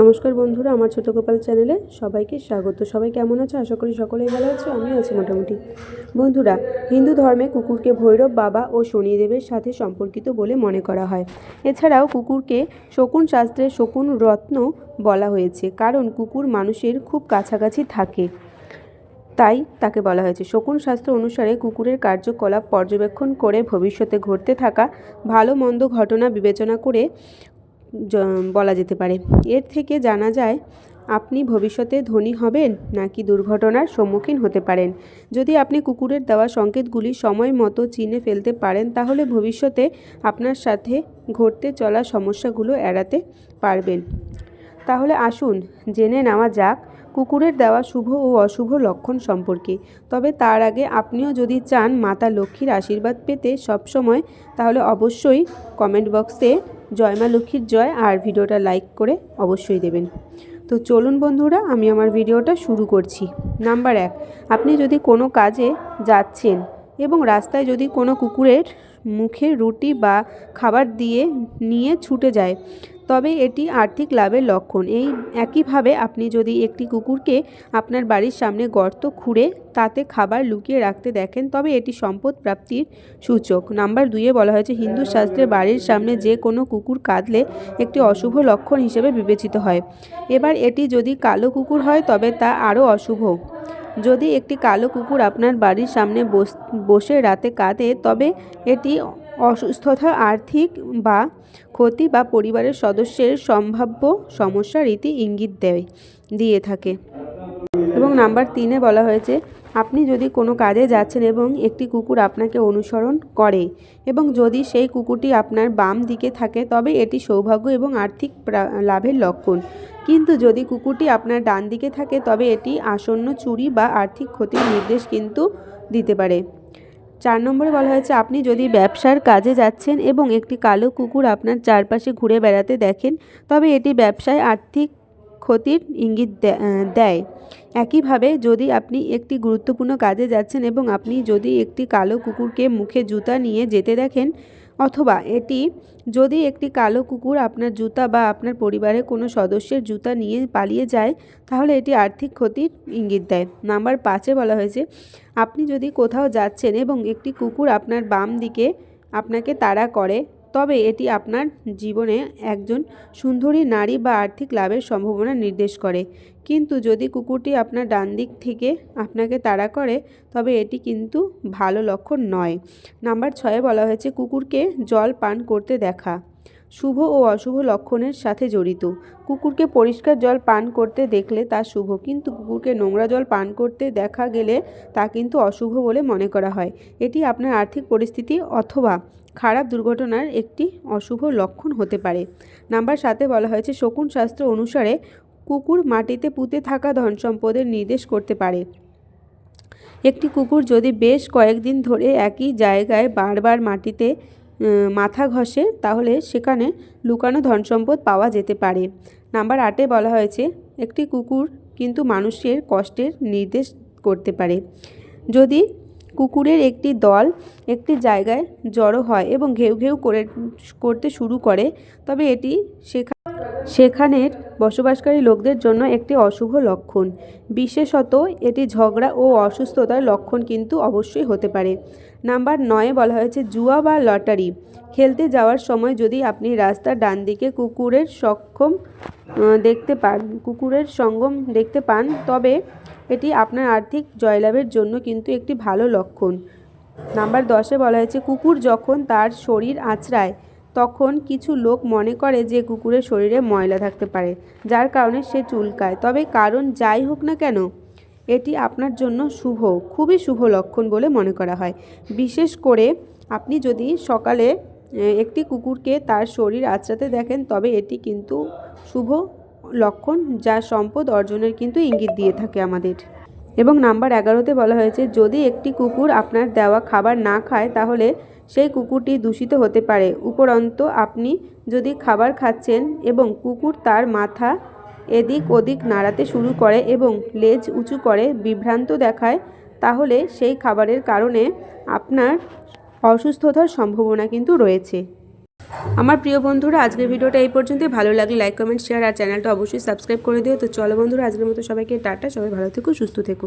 নমস্কার বন্ধুরা, আমার ছোটো গোপাল চ্যানেলে সবাইকে স্বাগত। সবাই কেমন আছো? আশা করি সকলেই ভালো আছে আমি আছি মোটামুটি। বন্ধুরা, হিন্দু ধর্মে কুকুরকে ভৈরব, বাবা ও শনিদেবের সাথে সম্পর্কিত বলে মনে করা হয়। এছাড়াও কুকুরকে শকুন শাস্ত্রে শকুন রত্ন বলা হয়েছে, কারণ কুকুর মানুষের খুব কাছাকাছি থাকে। তাই তাকে বলা হয়েছে। শকুন শাস্ত্র অনুসারে কুকুরের কার্যকলাপ পর্যবেক্ষণ করে ভবিষ্যতে ঘটতে থাকা ভালো মন্দ ঘটনা বিবেচনা করে বলা যেতে পারে। এর থেকে জানা যায়, আপনি ভবিষ্যতে ধনী হবেন নাকি দুর্ঘটনার সম্মুখীন হতে পারেন। যদি আপনি কুকুরের দেওয়া সংকেতগুলি সময় মতো চিনে ফেলতে পারেন, তাহলে ভবিষ্যতে আপনার সাথে ঘটতে চলা সমস্যাগুলো এড়াতে পারবেন। তাহলে আসুন জেনে নেওয়া যাক, কুকুরের দেওয়া শুভ ও অশুভ লক্ষণ সম্পর্কে। তবে তার আগে আপনিও যদি চান মাতা লক্ষ্মীর আশীর্বাদ পেতে সবসময়, তাহলে অবশ্যই কমেন্ট বক্সে জয় মা লক্ষ্মীর জয় আর ভিডিওটা লাইক করে অবশ্যই দেবেন। তো চলুন বন্ধুরা, আমি আমার ভিডিওটা শুরু করছি। নাম্বার এক, আপনি যদি কোনো কাজে যাচ্ছেন এবং রাস্তায় যদি কোনো কুকুরের মুখে রুটি বা খাবার দিয়ে নিয়ে ছুটে যায় তবে এটি আর্থিক লাভের লক্ষণ। এই একইভাবে আপনি যদি একটি কুকুরকে আপনার বাড়ির সামনে গর্ত খুঁড়ে তাতে খাবার লুকিয়ে রাখতে দেখেন, তবে এটি সম্পদ প্রাপ্তির সূচক। নাম্বার দুইয়ে বলা হয়েছে, হিন্দু শাস্ত্রে বাড়ির সামনে যে কোনো কুকুর কাঁদলে একটি অশুভ লক্ষণ হিসেবে বিবেচিত হয়। এবার এটি যদি কালো কুকুর হয়, তবে তা আরও অশুভ। যদি একটি কালো কুকুর আপনার বাড়ির সামনে বস- রাতে কাঁদে, তবে এটি অসুস্থতা আর্থিক বা ক্ষতি বা পরিবারের সদস্যের সম্ভাব্য সমস্যা রীতি ইঙ্গিত দেয়, দিয়ে থাকে। এবং নাম্বার তিনে বলা হয়েছে, আপনি যদি কোনো কাজে যাচ্ছেন এবং একটি কুকুর আপনাকে অনুসরণ করে এবং যদি সেই কুকুরটি আপনার বাম দিকে থাকে, তবে এটি সৌভাগ্য এবং আর্থিক লাভের লক্ষণ। কিন্তু যদি কুকুরটি আপনার ডান দিকে থাকে, তবে এটি আসন্ন চুরি বা আর্থিক ক্ষতির নির্দেশ কিন্তু দিতে পারে। চার নম্বরে বলা হয়েছে, আপনি যদি ব্যবসার কাজে যাচ্ছেন এবং একটি কালো কুকুর আপনার চারপাশে ঘুরে বেড়াতে দেখেন, তবে এটি ব্যবসায় আর্থিক ক্ষতির ইঙ্গিত দেয়। একইভাবে যদি আপনি একটি গুরুত্বপূর্ণ কাজে যাচ্ছেন এবং আপনি যদি একটি কালো কুকুরকে মুখে জুতা নিয়ে যেতে দেখেন অথবা এটি যদি একটি কালো কুকুর আপনার জুতা বা আপনার পরিবারের কোনো সদস্যের জুতা নিয়ে পালিয়ে যায়, তাহলে এটি আর্থিক ক্ষতির ইঙ্গিত দেয়। নাম্বার পাঁচে বলা হয়েছে, আপনি যদি কোথাও যাচ্ছেন এবং একটি কুকুর আপনার বাম দিকে আপনাকে তাড়া করে তবে এটি আপনার জীবনে একজন সুন্দরী নারী বা আর্থিক লাভের সম্ভাবনা নির্দেশ করে। কিন্তু যদি কুকুরটি আপনার ডান দিক থেকে আপনাকে তাড়া করে, তবে এটি কিন্তু ভালো লক্ষণ নয়। নাম্বার ছয়ে বলা হয়েছে, কুকুরকে জল পান করতে দেখা। শুভ ও অশুভ লক্ষণের সাথে জড়িত। কুকুরকে পরিষ্কার জল পান করতে দেখলে তা শুভ, কিন্তু কুকুরকে নোংরা জল পান করতে দেখা গেলে তা কিন্তু অশুভ বলে মনে করা হয়। এটি আপনার আর্থিক পরিস্থিতি অথবা খারাপ দুর্ঘটনার একটি অশুভ লক্ষণ হতে পারে। নাম্বার সাথে বলা হয়েছে, শকুন শাস্ত্র অনুসারে কুকুর মাটিতে পুঁতে থাকা ধন সম্পদের নির্দেশ করতে পারে। একটি কুকুর যদি বেশ কয়েকদিন ধরে একই জায়গায় বারবার মাটিতে মাথা ঘষে তাহলে সেখানে লুকানো ধন সম্পদ পাওয়া যেতে পারে। নাম্বার আটে বলা হয়েছে, একটি কুকুর কিন্তু মানুষের কষ্টের নির্দেশ করতে পারে। যদি কুকুরের একটি দল একটি জায়গায় জড়ো হয় এবং ঘেউ ঘেউ করে, করতে শুরু করে, তবে এটি সেখানে সেখানের বসবাসকারী লোকদের জন্য একটি অশুভ লক্ষণ। বিশেষত এটি ঝগড়া ও অসুস্থতার লক্ষণ কিন্তু অবশ্যই হতে পারে। নাম্বার নয়ে বলা হয়েছে, জুয়া বা লটারি। খেলতে যাওয়ার সময় যদি আপনি রাস্তার ডান দিকে কুকুরের সক্ষম দেখতে পান, কুকুরের সঙ্গম দেখতে পান, তবে এটি আপনার আর্থিক জয়লাভের জন্য কিন্তু একটি ভালো লক্ষণ। নাম্বার দশে বলা হয়েছে, কুকুর যখন তার শরীর আঁচড়ায় তখন কিছু লোক মনে করে যে কুকুরের শরীরে ময়লা থাকতে পারে, যার কারণে সে চুলকায়। তবে কারণ যাই হোক না কেন, এটি আপনার জন্য শুভ, খুবই শুভ লক্ষণ বলে মনে করা হয়। বিশেষ করে আপনি যদি সকালে একটি কুকুরকে তার শরীর আঁচড়াতে দেখেন, তবে এটি কিন্তু শুভ লক্ষণ, যা সম্পদ অর্জনের কিন্তু ইঙ্গিত দিয়ে থাকে আমাদের। এবং নাম্বার এগারোতে বলা হয়েছে, যদি একটি কুকুর আপনার দেওয়া খাবার না খায়, তাহলে সেই কুকুরটি দূষিত হতে পারে। উপরন্ত, আপনি যদি খাবার খাচ্ছেন এবং কুকুর তার মাথা এদিক ওদিক নাড়াতে শুরু করে এবং লেজ উঁচু করে বিভ্রান্ত দেখায়, তাহলে সেই খাবারের কারণে আপনার অসুস্থতার সম্ভাবনা কিন্তু রয়েছে। আমার প্রিয় বন্ধুরা, আজকের ভিডিওটা এই পর্যন্তই। ভালো লাগলে লাইক কমেন্ট শেয়ার আর চ্যানেলটা অবশ্যই সাবস্ক্রাইব করে দিও। তো চলো বন্ধুরা, আজকের মতো সবাইকে টাটা। সবাই ভালো থেকো, সুস্থ থেকো।